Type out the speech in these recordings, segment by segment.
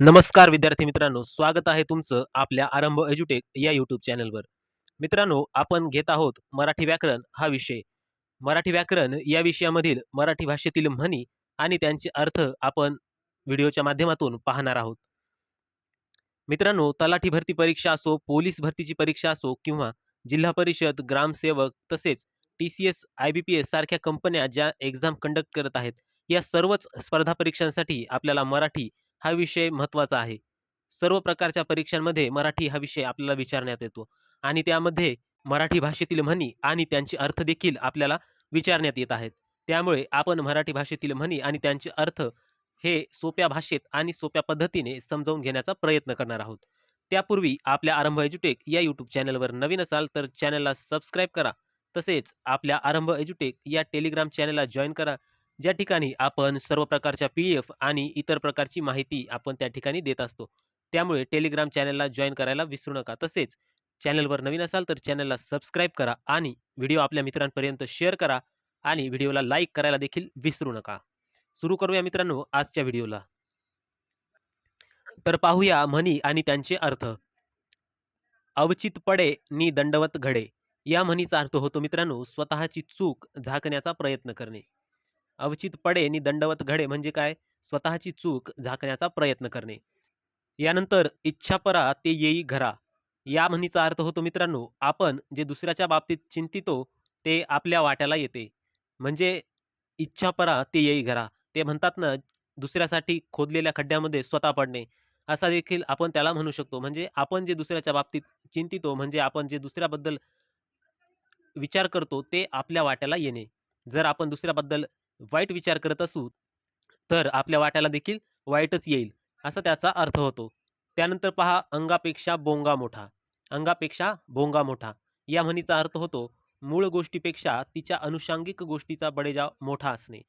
नमस्कार विद्यार्थी मित्रांनो, स्वागत आहे तुमचं आपल्या आरंभ एज्युटेक या यूट्यूब चॅनलवर. मित्रांनो, आपण घेत आहोत मराठी व्याकरण हा विषय. मराठी व्याकरण या विषयामधील मराठी भाषेतील म्हणी आणि त्यांचे अर्थ आपण व्हिडिओच्या माध्यमातून पाहणार आहोत. मित्रांनो, तलाठी भरती परीक्षा असो, पोलीस भरतीची परीक्षा असो किंवा जिल्हा परिषद, ग्रामसेवक तसेच टी-सी-एस, आय-बी-पी-एस सारख्या कंपन्या ज्या एक्झाम कंडक्ट करत आहेत, या सर्वच स्पर्धा परीक्षांसाठी आपल्याला मराठी हा विषय महत्त्वाचा आहे. सर्व प्रकारच्या परीक्षांमध्ये मराठी हा विषय आपल्याला विचारण्यात येतो आणि त्यामध्ये मराठी भाषेतील म्हणी आणि त्यांचे अर्थ देखील आपल्याला विचारण्यात येत आहेत. त्यामुळे आपण मराठी भाषेतील म्हणी आणि त्यांचे अर्थ हे सोप्या भाषेत आणि सोप्या पद्धतीने समजावून घेण्याचा प्रयत्न करणार आहोत. त्यापूर्वी आपल्या आरंभ एज्युटेक या यूट्यूब चॅनलवर नवीन असाल तर चॅनलला सबस्क्राईब करा. तसेच आपल्या आरंभ एज्युटेक या टेलिग्राम चॅनलला जॉईन करा. ज्या ठिकाणी आपण सर्व प्रकारच्या पी एफ आणि इतर प्रकारची माहिती आपण त्या ठिकाणी देत असतो. त्यामुळे टेलिग्राम चॅनलला जॉईन करायला विसरू नका. तसेच चॅनलवर नवीन असाल तर चॅनलला सबस्क्राईब करा आणि व्हिडिओ आपल्या मित्रांपर्यंत शेअर करा आणि व्हिडिओला लाईक करायला देखील विसरू नका. सुरू करूया मित्रांनो आजच्या व्हिडिओला. तर पाहूया म्हणी आणि त्यांचे अर्थ. अवचित पडे नि दंडवत घडे या म्हणीचा अर्थ होतो मित्रांनो स्वतःची चूक झाकण्याचा प्रयत्न करणे. अवचित पडे नि दंडवत घडे म्हणजे काय? स्वतःची चूक झाकण्याचा प्रयत्न करणे. यानंतर इच्छापरा ते येई घरा या म्हणीचा अर्थ होतो मित्रांनो आपण जे दुसऱ्याच्या बाबतीत चिंतितो ते आपल्या वाट्याला येते. म्हणजे इच्छापरा ते येई घरा. ते म्हणतात ना दुसऱ्यासाठी खोदलेल्या खड्ड्यामध्ये स्वतः पडणे. असा देखील आपण त्याला म्हणू शकतो. म्हणजे आपण जे दुसऱ्याच्या बाबतीत चिंतितो म्हणजे आपण जे दुसऱ्याबद्दल विचार करतो ते आपल्या वाट्याला येणे. जर आपण दुसऱ्याबद्दल वाईट विचार करत असू, तर आपल्या वाट्याला देखील वाईटच येईल, असा त्याचा अर्थ होतो. त्यानंतर पहा अंगापेक्षा बोंगा मोठा. अंगापेक्षा भोंगा मोठा या म्हणीचा अर्थ होतो मूळ गोष्टीपेक्षा तिच्या अनुषांगिक गोष्टीचा बडेजाव मोठा असणे.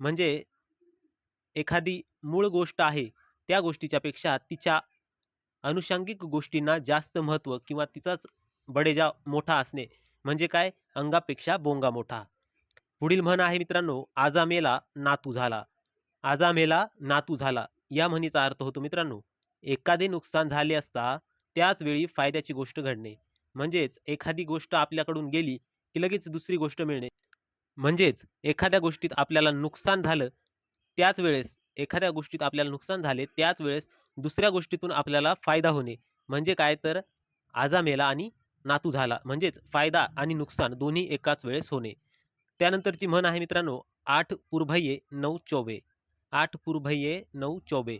म्हणजे एखादी मूळ गोष्ट आहे, त्या गोष्टीच्या पेक्षा तिच्या अनुषांगिक गोष्टींना जास्त महत्त्व किंवा तिचाच बडेजाव मोठा असणे म्हणजे काय? अंगापेक्षा बोंगा मोठा. पुढील म्हण आहे मित्रांनो, आजा मेला नातू झाला. आजा मेला नातू झाला या म्हणीचा अर्थ होतो मित्रांनो, एखादे नुकसान झाले असता त्याच वेळी फायद्याची गोष्ट घडणे. म्हणजेच एखादी गोष्ट आपल्याकडून गेली, की लगेच दुसरी गोष्ट मिळणे. म्हणजेच एखाद्या गोष्टीत आपल्याला नुकसान झालं, त्याच वेळेस एखाद्या गोष्टीत आपल्याला नुकसान झाले, त्याच वेळेस दुसऱ्या गोष्टीतून आपल्याला फायदा होणे. म्हणजे काय तर आजा मेला आणि नातू झाला. म्हणजेच फायदा आणि नुकसान दोन्ही एकाच वेळेस होणे. त्यानंतरची म्हण आहे मित्रांनो, आठ पुरभये नऊ चौबे आठ पुरभये नऊ चौबे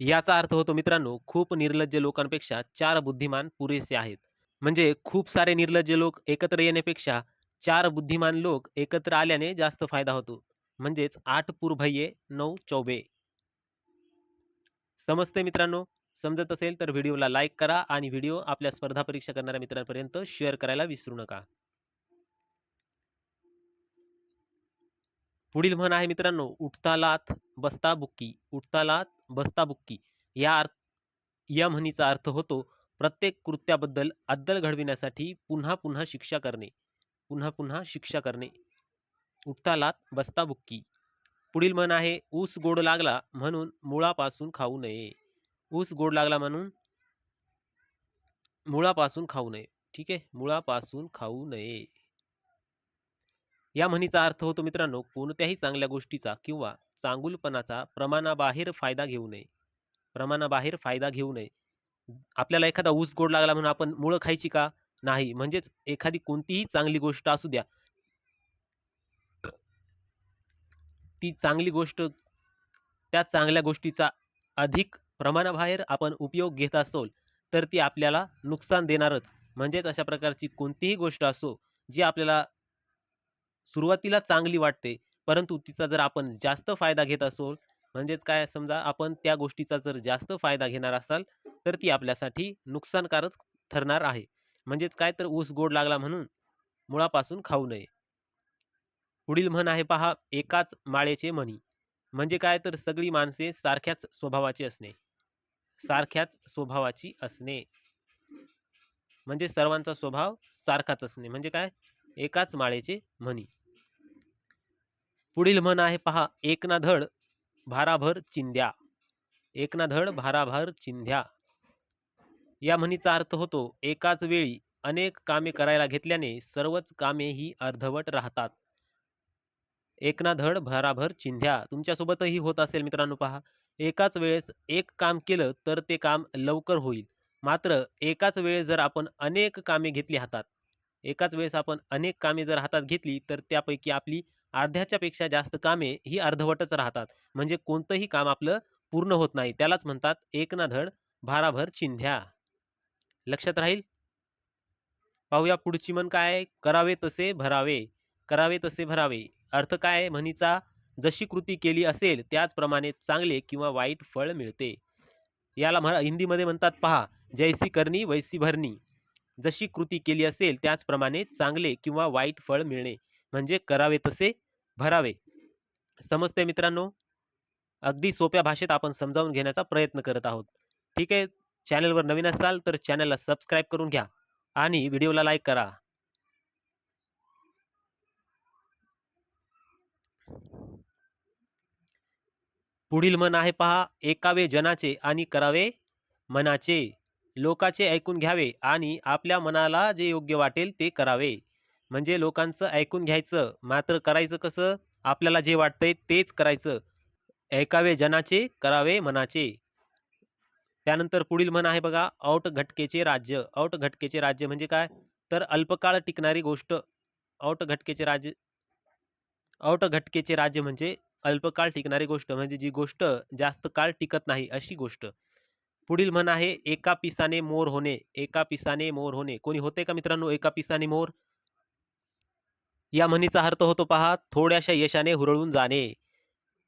याचा अर्थ होतो मित्रांनो, खूप निर्लज्ज लोकांपेक्षा चार बुद्धिमान पुरेसे आहेत. म्हणजे खूप सारे निर्लज्ज लोक एकत्र येण्यापेक्षा चार बुद्धिमान लोक एकत्र आल्याने जास्त फायदा होतो. म्हणजेच आठ पुरभये नऊ चौबे समजते मित्रांनो? समजत असेल तर व्हिडिओला लाईक करा आणि व्हिडिओ आपल्या स्पर्धा परीक्षा करणाऱ्या मित्रांपर्यंत शेअर करायला विसरू नका. पुढील म्हण आहे मित्रांनो, उठता लाथ बसता बुक्की. उठता लाथ बसता बुक्की या अर्थ या म्हणीचा अर्थ होतो प्रत्येक कृत्याबद्दल अद्दल घडविण्यासाठी पुन्हा पुन्हा शिक्षा करणे. पुन्हा पुन्हा शिक्षा करणे. उठता लात बसता बुक्की. पुढील म्हण आहे, ऊस गोड लागला म्हणून मुळापासून खाऊ नये. ऊस गोड लागला म्हणून मुळापासून खाऊ नये. ठीक आहे. मुळापासून खाऊ नये. या म्हणीचा अर्थ होतो मित्रांनो, कोणत्याही चांगल्या गोष्टीचा किंवा चांगुलपणाचा प्रमाणाबाहेर फायदा घेऊ नये. प्रमाणाबाहेर फायदा घेऊ नये. आपल्याला एखादा ऊस गोड लागला म्हणून आपण मुळं खायची का? नाही. म्हणजेच एखादी कोणतीही चांगली गोष्ट असू द्या. ती चांगली गोष्ट त्या चांगल्या गोष्टीचा अधिक प्रमाणाबाहेर आपण उपयोग घेत असोल, तर ती आपल्याला नुकसान देणारच. म्हणजेच अशा प्रकारची कोणतीही गोष्ट असो, जी आपल्याला सुरुवातीला चांगली वाटते, परंतु तिचा जर आपण जास्त फायदा घेत असो म्हणजेच काय समजा आपण त्या गोष्टीचा जर जास्त फायदा घेणार असाल, तर ती आपल्यासाठी नुकसानकारक ठरणार आहे. म्हणजेच काय तर ऊस गोड लागला म्हणून मुळापासून खाऊ नये. पुढील म्हण आहे पहा, एकाच माळेचे म्हणी म्हणजे काय तर सगळी माणसे सारख्याच स्वभावाची असणे. सारख्याच स्वभावाची असणे. म्हणजे सर्वांचा स्वभाव सारखाच असणे. म्हणजे काय? एकाच माळेचे म्हणी पुढील म्हण आहे पहा, एक ना धड भाराभर चिंध्या. एक ना धड भाराभर चिंध्या. या म्हणीचा अर्थ होतो एकाच वेळी अनेक कामे करायला घेतल्याने सर्वच कामे ही अर्धवट राहतात. एकना धड भराभर चिंध्या. तुमच्यासोबतही होत असेल मित्रांनो पहा एकाच वेळेस एक काम केलं तर ते काम लवकर होईल. मात्र एकाच वेळेस जर आपण अनेक कामे घेतली हातात एकाच वेळेस आपण अनेक कामे जर हातात घेतली तर त्यापैकी आपली अर्ध्याच्या पेक्षा जास्त कामे ही अर्धवटच राहतात. म्हणजे कोणतंही काम आपलं पूर्ण होत नाही. त्यालाच म्हणतात एक ना धड भाराभर चिंध्या. लक्षात राहील? पाहूया पुढची म्हण काय करावे तसे भरावे. करावे तसे भरावे. अर्थ काय म्हणीचा जशी कृती केली असेल त्याचप्रमाणे चांगले किंवा वाईट फळ मिळते. याला म्हणा हिंदीमध्ये म्हणतात पहा जैसी करणी वैसी भरणी. जशी कृती केली असेल त्याचप्रमाणे चांगले किंवा वाईट फळ मिळणे. म्हणजे करावे तसे भरावे. समजते मित्रांनो? अगदी सोप्या भाषेत आपण समजावून घेण्याचा प्रयत्न करत आहोत. ठीक आहे? चॅनलवर नवीन असाल तर चॅनलला सबस्क्राईब करून घ्या आणि व्हिडिओला लाईक करा. पुढील मन आहे पहा ऐकावे जनाचे आणि करावे मनाचे. लोकाचे ऐकून घ्यावे आणि आपल्या मनाला जे योग्य वाटेल ते करावे. म्हणजे लोकांचं ऐकून घ्यायचं मात्र करायचं कसं? आपल्याला जे वाटतंय तेच करायचं. ऐकावे जनाचे करावे मनाचे. त्यानंतर पुढील म्हण आहे बघा औट घटकेचे राज्य. औट घटकेचे राज्य म्हणजे काय? तर अल्पकाळ टिकणारी गोष्ट. औट घटकेचे राज्य औट घटकेचे राज्य म्हणजे अल्पकाळ टिकणारी गोष्ट. म्हणजे जी गोष्ट जास्त काळ टिकत नाही अशी गोष्ट. पुढील म्हण आहे एका पिसाने मोर होणे. एका पिसाने मोर होणे. कोणी होते का मित्रांनो? एका पिसाने मोर? या म्हणीचा अर्थ होतो पहा थोड्याशा यशाने हुरळून जाणे.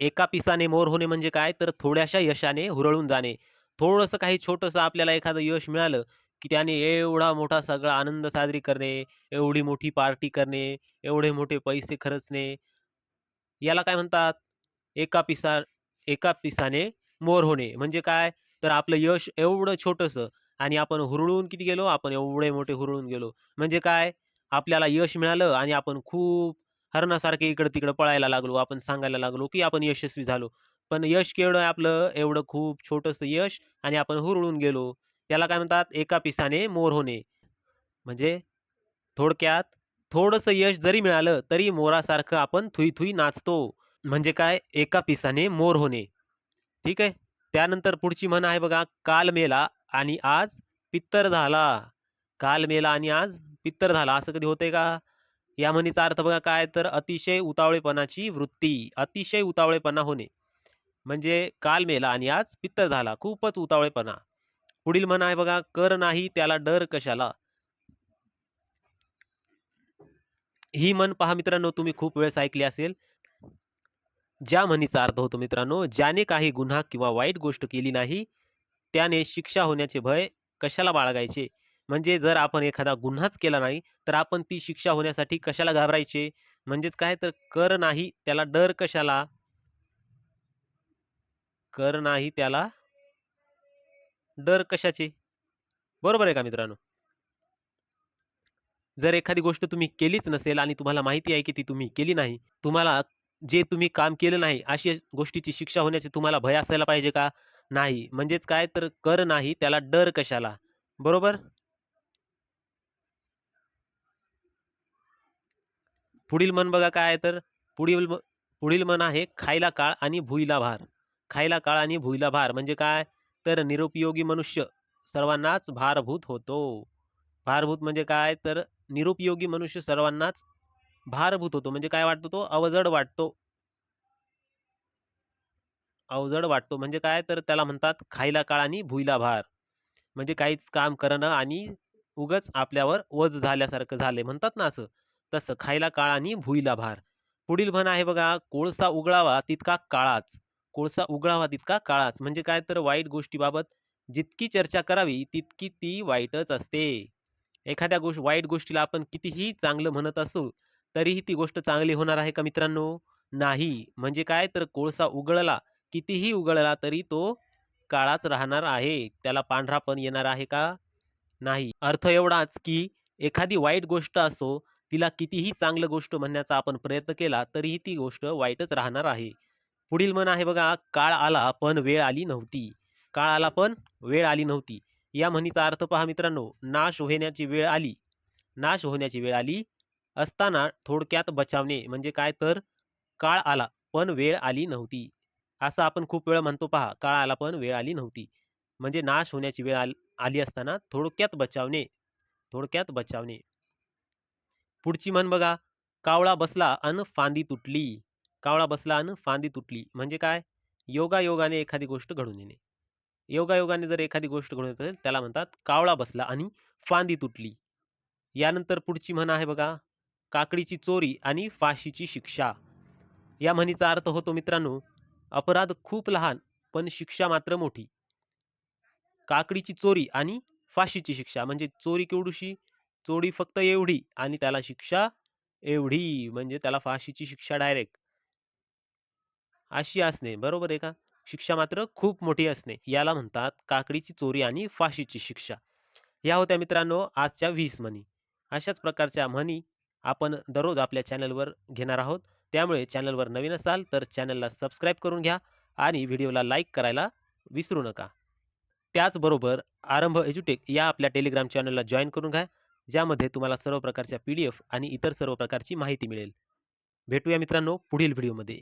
एका पिसाने मोर होणे म्हणजे काय? तर थोड्याशा यशाने हुरळून जाणे. थोडंसं काही छोटंसं आपल्याला एखादं यश मिळालं की त्याने एवढा मोठा सगळा आनंद साजरी करणे एवढी मोठी पार्टी करणे एवढे मोठे पैसे खर्चणे. याला काय म्हणतात? एका पिसा एका पिसाने मोर होणे. म्हणजे काय? तर आपलं यश एवढं छोटंसं आणि आपण हुरळून किती गेलो? आपण एवढे मोठे हुरळून गेलो. म्हणजे काय? आपल्याला यश मिळालं आणि आपण खूप हरणासारखे इकडं तिकडं पळायला लागलो आपण सांगायला लागलो की आपण यशस्वी झालो. पण यश केवढं आपलं एवढं खूप छोटंसं यश आणि आपण हुरळून गेलो. त्याला काय म्हणतात? एका पिसाने मोर होणे. म्हणजे थोडक्यात थोडंसं यश जरी मिळालं तरी मोरासारखं आपण थुई थुई नाचतो. म्हणजे काय? एका पिसाने मोर होणे. ठीक आहे? त्यानंतर पुढची म्हण आहे बघा काल मेला आणि आज पित्तर झाला. काल मेला आणि आज पित्तर झाला. असं कधी होतंय का? या म्हणीचा अर्थ बघा काय? तर अतिशय उतावळेपणाची वृत्ती अतिशय उतावळेपणा होणे. म्हणजे काल मेला आणि आज पित्तर झाला. खूपच उतावळेपणा. पुढील म्हण आहे बघा कर नाही त्याला डर कशाला? ही म्हण पहा मित्रांनो तुम्ही खूप वेळेस ऐकली असेल. ज्या म्हणीचा अर्थ होतो मित्रांनो ज्याने काही गुन्हा किंवा वाईट गोष्ट केली नाही त्याने शिक्षा होण्याचे भय कशाला बाळगायचे? म्हणजे जर आपण एखादा गुन्हाच केला नाही तर आपण ती शिक्षा होण्यासाठी कशाला घाबरायचे? म्हणजेच काय तर कर नाही त्याला डर कशाला? कर नाही त्याला डर कशाचे? बरोबर आहे का मित्रांनो? जर एखादी गोष्ट तुम्ही केलीच नसेल आणि तुम्हाला माहिती आहे की ती तुम्ही केली नाही तुम्हाला जे तुम्ही काम केलं नाही अशी गोष्टीची शिक्षा होण्याचे तुम्हाला भय असायला पाहिजे का? नाही. म्हणजेच काय तर कर नाही त्याला डर कशाला? बरोबर? पुढील मन बघा काय आहे तर पुढील पुढील मन आहे खायला काळ आणि भुईला भार. खायला काळ आणि भुईला भार म्हणजे काय? तर निरुपयोगी मनुष्य सर्वांनाच भारभूत होतो. भारभूत म्हणजे काय? तर निरुपयोगी मनुष्य सर्वांनाच भारभूत होतो. म्हणजे काय वाटतो तो? अवजड वाटतो. अवजड वाटतो. म्हणजे काय? तर त्याला म्हणतात खायला काळ आणि भुईला भार. म्हणजे काहीच काम करणं आणि उगच आपल्यावर वज झाल्यासारखं झाले म्हणतात ना असं. तसं खायला काळ आणि भुईला भार. पुढील म्हण आहे बघा कोळसा उगळावा तितका काळाच. कोळसा उगळावा तितका काळाच. म्हणजे काय तर वाईट गोष्टीबाबत जितकी चर्चा करावी तितकी ती वाईटच असते. एखाद्या गोष्ट वाईट गोष्टीला आपण कितीही चांगलं म्हणत असू तरीही ती गोष्ट चांगली होणार आहे का मित्रांनो? नाही. म्हणजे काय तर कोळसा उगळला कितीही उगळला तरी तो काळाच राहणार आहे. त्याला पांढरा पण येणार आहे का? नाही. अर्थ एवढाच की एखादी वाईट गोष्ट असो तिला कितीही चांगलं गोष्ट म्हणण्याचा आपण प्रयत्न केला तरीही ती गोष्ट वाईटच राहणार आहे. पुढील म्हण आहे बघा काळ आला पण वेळ आली नव्हती. काळ आला पण वेळ आली नव्हती. या म्हणीचा अर्थ पहा मित्रांनो नाश होण्याची वेळ आली. नाश होण्याची वेळ आली असताना थोडक्यात बचावणे म्हणजे काय तर? काळ आला पण वेळ आली नव्हती. असं आपण खूप वेळ म्हणतो पहा काळ आला पण वेळ आली नव्हती. म्हणजे नाश होण्याची वेळ आल- आली असताना थोडक्यात बचावणे. थोडक्यात बचावणे. पुढची म्हण बघा कावळा बसला अन फांदी तुटली. कावळा बसला अन फांदी तुटली. म्हणजे काय? योगा योगाने एखादी गोष्ट घडून येणे. योगा योगाने जर एखादी गोष्ट घडून येत असेल त्याला म्हणतात कावळा बसला आणि फांदी तुटली. यानंतर पुढची म्हण आहे बघा काकडीची चोरी आणि फाशीची शिक्षा. या म्हणीचा अर्थ होतो मित्रांनो अपराध खूप लहान पण शिक्षा मात्र मोठी. काकडीची चोरी आणि फाशीची शिक्षा. म्हणजे चोरी केवढीशी? चोरी फक्त एवढी आणि त्याला शिक्षा एवढी म्हणजे त्याला फाशीची शिक्षा डायरेक्ट. अशी असणे बरोबर आहे का? शिक्षा मात्र खूप मोठी असणे याला म्हणतात काकडीची चोरी आणि फाशीची शिक्षा. या होत्या मित्रांनो आजच्या वीस म्हणी. अशाच प्रकारच्या म्हणी आपण दररोज आपल्या चॅनलवर घेणार आहोत. त्यामुळे चॅनलवर नवीन असाल तर चॅनलला सबस्क्राईब करून घ्या आणि व्हिडिओला लाईक करायला विसरू नका. त्याचबरोबर आरंभ एज्युटेक या आपल्या टेलिग्राम चॅनलला जॉईन करून घ्या. ज्यामध्ये तुम्हाला सर्व प्रकारच्या पी डी एफ आणि इतर सर्व प्रकारची माहिती मिळेल. भेटूया मित्रांनो पुढील व्हिडिओमध्ये.